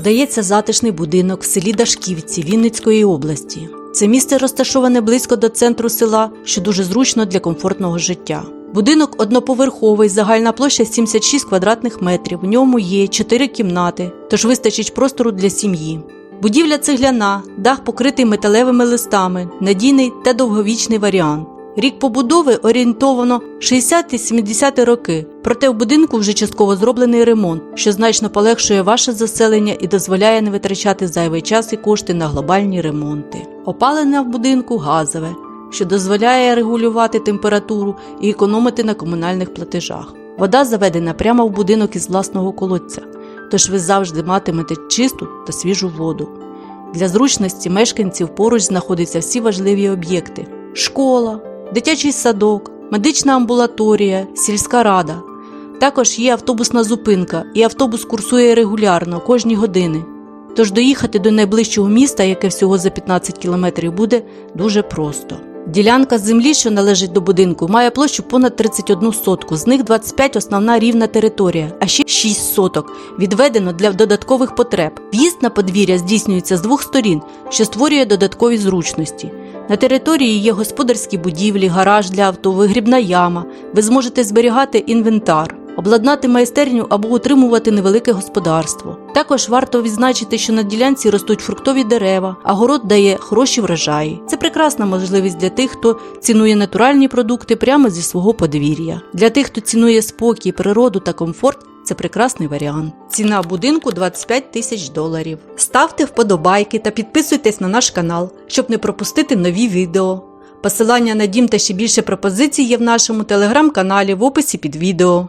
продається затишний будинок в селі Дашківці Вінницької області. Це місце розташоване близько до центру села, що дуже зручно для комфортного життя. Будинок одноповерховий, загальна площа 76 квадратних метрів. В ньому є 4 кімнати, тож вистачить простору для сім'ї. Будівля цегляна, дах покритий металевими листами, надійний та довговічний варіант. Рік побудови орієнтовано 60-70 роки, проте в будинку вже частково зроблений ремонт, що значно полегшує ваше заселення і дозволяє не витрачати зайвий час і кошти на глобальні ремонти. Опалення в будинку газове, що дозволяє регулювати температуру і економити на комунальних платежах. Вода заведена прямо в будинок із власного колодця, тож ви завжди матимете чисту та свіжу воду. Для зручності мешканців поруч знаходяться всі важливі об'єкти: школа, дитячий садок, медична амбулаторія, сільська рада. Також є автобусна зупинка, і автобус курсує регулярно кожні години. Тож доїхати до найближчого міста, яке всього за 15 кілометрів буде, дуже просто. Ділянка землі, що належить до будинку, має площу понад 31 сотку, з них 25 основна рівна територія, а ще 6 соток відведено для додаткових потреб. В'їзд на подвір'я здійснюється з двох сторін, що створює додаткові зручності. На території є господарські будівлі, гараж для авто, вигрібна яма. Ви зможете зберігати інвентар, обладнати майстерню або утримувати невелике господарство. Також варто відзначити, що на ділянці ростуть фруктові дерева, а город дає хороші врожаї. Це прекрасна можливість для тих, хто цінує натуральні продукти прямо зі свого подвір'я. Для тих, хто цінує спокій, природу та комфорт. Це прекрасний варіант. Ціна будинку 25 тисяч доларів. Ставте вподобайки та підписуйтесь на наш канал, щоб не пропустити нові відео. Посилання на дім та ще більше пропозицій є в нашому телеграм-каналі в описі під відео.